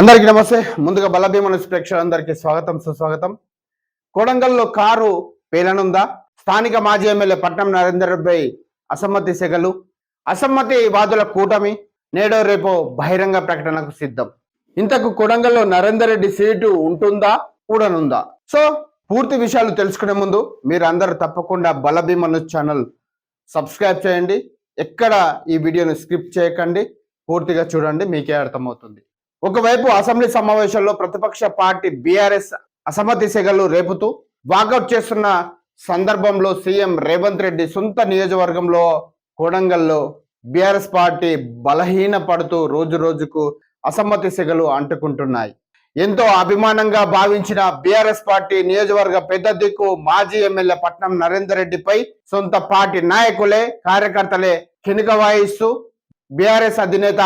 అందరికీ నమస్తే. ముందుగా బలభీమను ప్రేక్షకులందరికీ స్వాగతం సుస్వాగతం. కొడంగల్లో కారు పేలనుందా? స్థానిక మాజీ ఎమ్మెల్యే పట్నం నరేందర్పై అసమ్మతి సెగలు. అసమ్మతి వాదుల కూటమి. నేడో రేపో బహిరంగ ప్రకటనకు సిద్ధం. ఇంతకు కొడంగల్లో నరేందర్ రెడ్డి సీటు ఉంటుందా? కూడనుందా? సో పూర్తి విషయాలు తెలుసుకునే ముందు మీరు అందరూ తప్పకుండా బలభీమను ఛానల్ సబ్స్క్రైబ్ చేయండి. ఎక్కడ ఈ వీడియోను స్క్రిప్ట్ చేయకండి. పూర్తిగా చూడండి మీకే అర్థమవుతుంది. ఒకవైపు అసెంబ్లీ సమావేశంలో ప్రతిపక్ష పార్టీ బీఆర్ఎస్ అసమ్మతి సెగలు రేపుతూ వాకౌట్ చేస్తున్న సందర్భంలో సీఎం రేవంత్ రెడ్డి సొంత నియోజకవర్గంలో కొడంగల్లో బీఆర్ఎస్ పార్టీ బలహీన పడుతూ రోజు రోజుకు అసమ్మతి సెగలు అంటుకుంటున్నాయి. ఎంతో అభిమానంగా భావించిన బీఆర్ఎస్ పార్టీ నియోజకవర్గ పెద్ద దిక్కు మాజీ ఎమ్మెల్యే పట్నం నరేందర్ రెడ్డిపై సొంత పార్టీ నాయకులే కార్యకర్తలే కినుక వాయిస్తూ బీఆర్ఎస్ అధినేత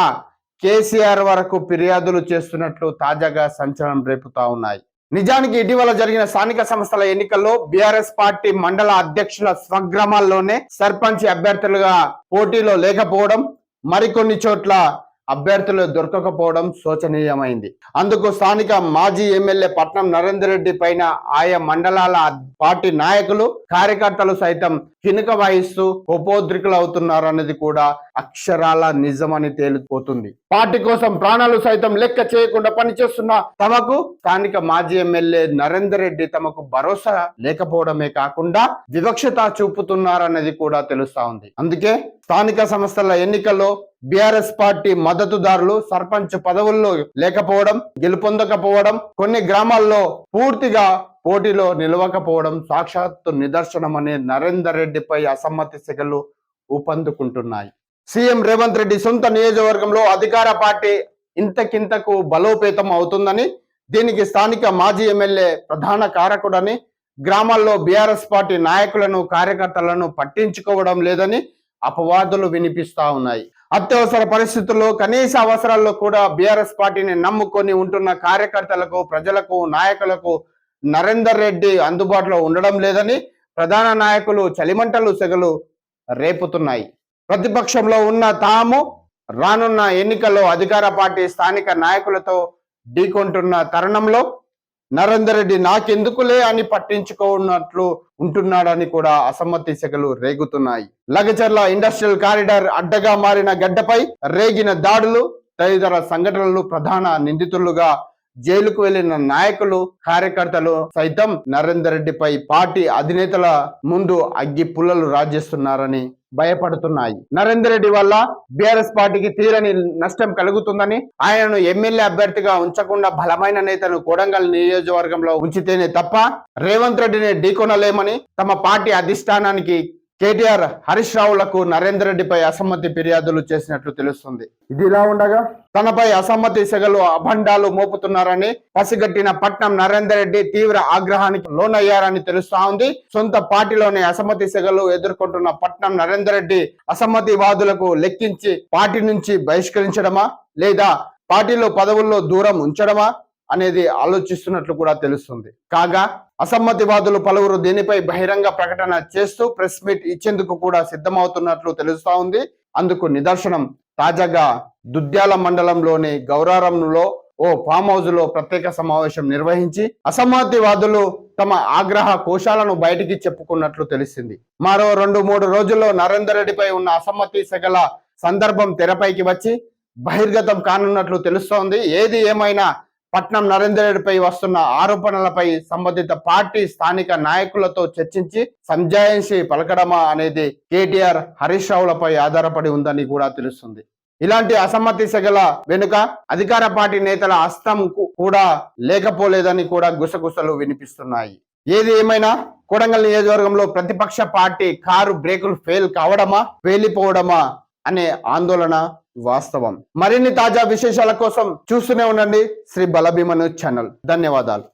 కేసీఆర్ వరకు ఫిర్యాదులు చేస్తున్నట్లు తాజాగా సంచలనం రేపుతా ఉన్నాయి. నిజానికి ఇటీవల జరిగిన స్థానిక సంస్థల ఎన్నికల్లో బీఆర్ఎస్ పార్టీ మండల అధ్యక్షుల స్వగ్రామాల్లోనే సర్పంచ్ అభ్యర్థులుగా పోటీలో లేకపోవడం మరికొన్ని చోట్ల అభ్యర్థులు దొరకకపోవడం శోచనీయమైంది. అందుకు స్థానిక మాజీ ఎమ్మెల్యే పట్నం నరేందర్ రెడ్డి పైన ఆయా మండలాల పార్టీ నాయకులు కార్యకర్తలు సైతం కినుక వాయిస్తూ ఉపోద్రికులు అవుతున్నారన్నది కూడా అక్షరాల నిజమని తేలిపోతుంది. పార్టీ కోసం ప్రాణాలు సైతం లెక్క చేయకుండా పనిచేస్తున్న తమకు స్థానిక మాజీ ఎమ్మెల్యే నరేందర్ రెడ్డి తమకు భరోసా లేకపోవడమే కాకుండా వివక్షత చూపుతున్నారన్నది కూడా తెలుస్తా ఉంది. అందుకే స్థానిక సంస్థల ఎన్నికల్లో బీఆర్ఎస్ పార్టీ మద్దతుదారులు సర్పంచ్ పదవుల్లో లేకపోవడం గెలుపొందకపోవడం కొన్ని గ్రామాల్లో పూర్తిగా పోటీలో నిలవకపోవడం సాక్షాత్తు నిదర్శనం అనే నరేందర్ రెడ్డిపై అసమ్మతి సెగలు ఊపందుకుంటున్నాయి. సీఎం రేవంత్ రెడ్డి సొంత నియోజకవర్గంలో అధికార పార్టీ ఇంతకింతకు బలోపేతం అవుతుందని దీనికి స్థానిక మాజీ ఎమ్మెల్యే ప్రధాన కారకుడని గ్రామాల్లో బీఆర్ఎస్ పార్టీ నాయకులను కార్యకర్తలను పట్టించుకోవడం లేదని అపవాదులు వినిపిస్తా ఉన్నాయి. అత్యవసర పరిస్థితుల్లో కనీస అవసరాల్లో కూడా బీఆర్ఎస్ పార్టీని నమ్ముకొని ఉంటున్న కార్యకర్తలకు ప్రజలకు నాయకులకు నరేందర్ రెడ్డి అందుబాటులో ఉండడం లేదని ప్రధాన నాయకులు చలిమంటలు సెగలు రేపుతున్నాయి. ప్రతిపక్షంలో ఉన్న తాము రానున్న ఎన్నికల్లో అధికార పార్టీ స్థానిక నాయకులతో ఢీకొంటున్న తరుణంలో నరేందర్ రెడ్డి నాకెందుకులే అని పట్టించుకోనట్లు ఉంటున్నాడని కూడా అసమ్మతి సెగలు రేగుతున్నాయి. లగచర్ల ఇండస్ట్రియల్ కారిడార్ అడ్డగా మారిన గడ్డపై రేగిన దాడులు తదితర సంఘటనలు ప్రధాన నిందితులుగా జైలుకు వెళ్ళిన నాయకులు కార్యకర్తలు సైతం నరేందర్ రెడ్డిపై పార్టీ అధినేతల ముందు అగ్గి పుల్లలు రాజేస్తున్నారని భయపడుతున్నాయి. నరేందర్ రెడ్డి వల్ల బీఆర్ఎస్ పార్టీకి తీరని నష్టం కలుగుతుందని ఆయనను ఎమ్మెల్యే అభ్యర్థిగా ఉంచకుండా బలమైన నేతను కొడంగల్ నియోజకవర్గంలో ఉంచితేనే తప్ప రేవంత్ రెడ్డిని ఢీకొనలేమని తమ పార్టీ అధిష్టానానికి కేటీఆర్ హరీష్ రావులకు నరేందర్ రెడ్డిపై అసమ్మతి ఫిర్యాదులు చేసినట్లు తెలుస్తుంది. ఇది ఇలా ఉండగా? తనపై అసమ్మతి సెగలు అభండాలు మోపుతున్నారని పసిగట్టిన పట్నం నరేందర్ రెడ్డి తీవ్ర ఆగ్రహానికి లోనయ్యారని తెలుస్తా ఉంది. సొంత పార్టీలోని అసమ్మతి సెగలు ఎదుర్కొంటున్న పట్నం నరేందర్ రెడ్డి అసమ్మతి వాదులకు లెక్కించి పార్టీ నుంచి బహిష్కరించడమా? లేదా పార్టీలో పదవుల్లో దూరం ఉంచడమా? అనేది ఆలోచిస్తున్నట్లు కూడా తెలుస్తుంది. కాగా అసమ్మతివాదులు పలువురు దీనిపై బహిరంగ ప్రకటన చేస్తూ ప్రెస్ మీట్ ఇచ్చేందుకు కూడా సిద్ధమవుతున్నట్లు తెలుస్తా ఉంది. అందుకు నిదర్శనం తాజాగా దుద్యాల మండలంలోని గౌరారంలో ఓ ఫామ్ హౌస్లో ప్రత్యేక సమావేశం నిర్వహించి అసమ్మతివాదులు తమ ఆగ్రహ కోశాలను బయటికి చెప్పుకున్నట్లు తెలిసింది. మరో రెండు మూడు రోజుల్లో నరేందర్ రెడ్డిపై ఉన్న అసమ్మతి సెగల సందర్భం తెరపైకి వచ్చి బహిర్గతం కానున్నట్లు తెలుస్తోంది. ఏది ఏమైనా పట్నం నరేందర్ రెడ్డిపై వస్తున్న ఆరోపణలపై సంబంధిత పార్టీ స్థానిక నాయకులతో చర్చించి సంజాయించి పలకడమా అనేది కేటీఆర్ హరీష్ రావులపై ఆధారపడి ఉందని కూడా తెలుస్తుంది. ఇలాంటి అసమ్మతి సెగల వెనుక అధికార పార్టీ నేతల హస్తం కూడా లేకపోలేదని కూడా గుసగుసలు వినిపిస్తున్నాయి. ఏది ఏమైనా కొడంగల్ నియోజకవర్గంలో ప్రతిపక్ష పార్టీ కారు బ్రేకులు ఫెయిల్ కావడమా పేలిపోవడమా అనే ఆందోళన వాస్తవం. మరిన్ని తాజా విశేషాల కోసం చూస్తూనే ఉండండి శ్రీ బలభీమను ఛానల్. ధన్యవాదాలు.